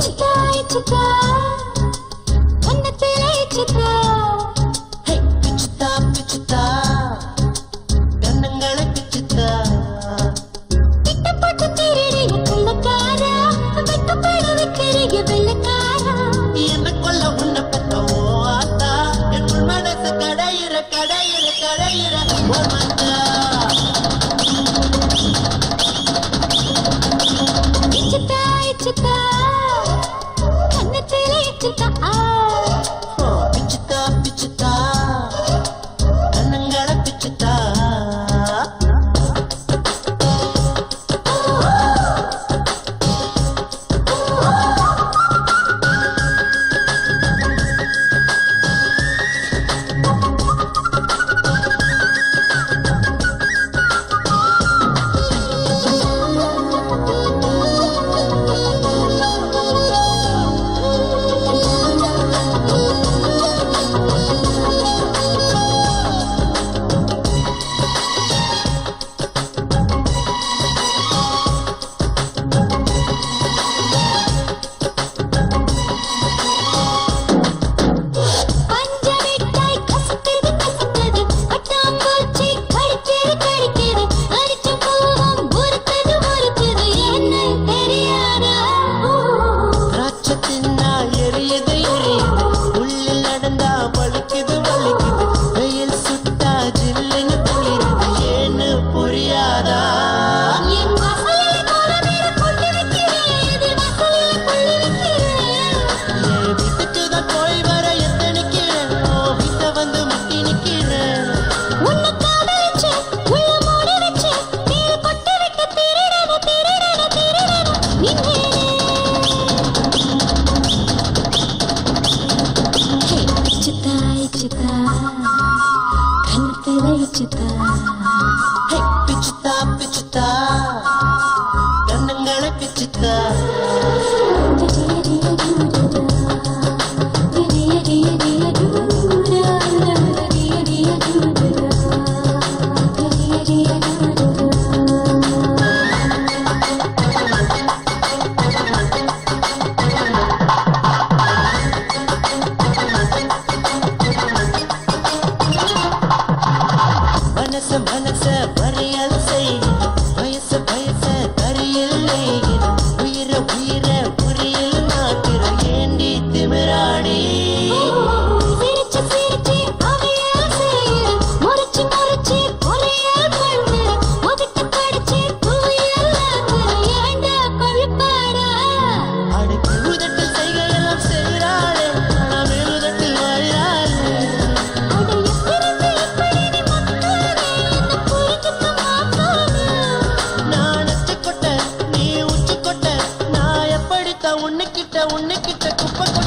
Chica, chica, one day, chica. चिता பிச்சுதா கண்ணத்தை வயிச்சுதா பிச்சுதா பிச்சுதா கண்ணங்களை பிச்சுதா மனச மனச வரையால செய் வயச வயச தரையில் உயிர உயிர Bonne